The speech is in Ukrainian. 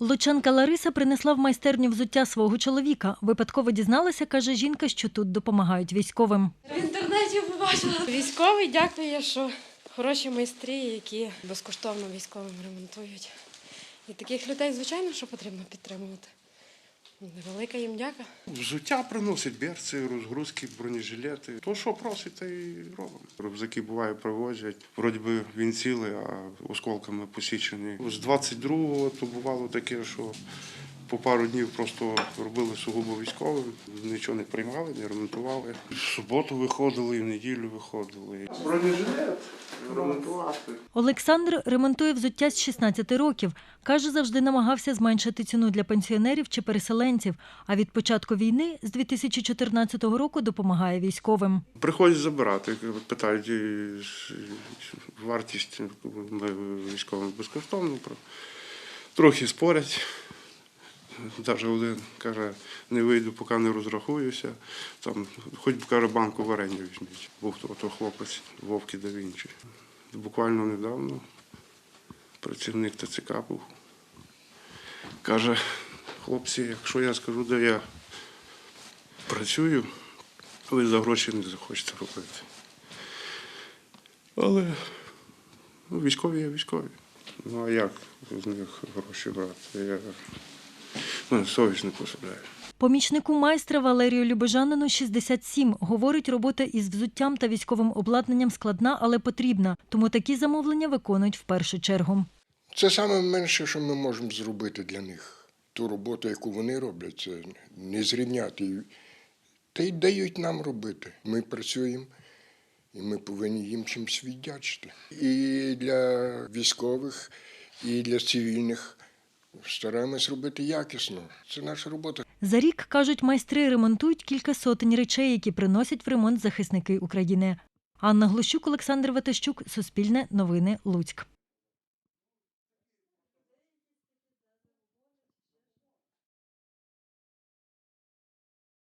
Лучанка Лариса принесла в майстерню взуття свого чоловіка. Випадково дізналася, каже жінка, що тут допомагають військовим. В інтернеті побачила. Військовий дякує, що хороші майстри, які безкоштовно військовим ремонтують. І таких людей, звичайно, що потрібно підтримувати. Велика їм дяка. Взуття приносять берці, розгрузки, бронежилети. То, що просить, те й робимо. Рюкзаки буває привозять. Вроді би він цілий, а осколками посічений. З 22-го то бувало таке, що по пару днів просто робили сугубо військовим, нічого не приймали, не ремонтували. В суботу виходили, і в неділю виходили. Бронежилет ремонтувати. Олександр ремонтує взуття з 16 років. Каже, завжди намагався зменшити ціну для пенсіонерів чи переселенців. А від початку війни з 2014 року допомагає військовим. Приходять забирати, питають вартість військовим безкоштовно. Трохи спорять. Навіть один каже, не вийду, поки не розрахуюся. Там, хоч би каже, банку варення візьміть. Був то, то хлопець Вовки да Вінчі. Буквально недавно працівник ТЦК був. Каже, хлопці, якщо я скажу, де я працюю, ви за гроші не захочете робити. Але ну, військові є військові. Ну а як з них гроші брати? Я ну, совість не пособляю. Помічнику майстра Валерію Любежанину 67. Говорить, робота із взуттям та військовим обладнанням складна, але потрібна. Тому такі замовлення виконують в першу чергу. Це саме менше, що ми можемо зробити для них. Ту роботу, яку вони роблять, це не зрівняти. Та й дають нам робити. Ми працюємо, і ми повинні їм чимось віддячити. І для військових, і для цивільних стараємось робити якісно. Це наша робота. За рік, кажуть, майстри ремонтують кілька сотень речей, які приносять в ремонт захисники України. Анна Глущук, Олександр Ватащук, Суспільне новини, Луцьк.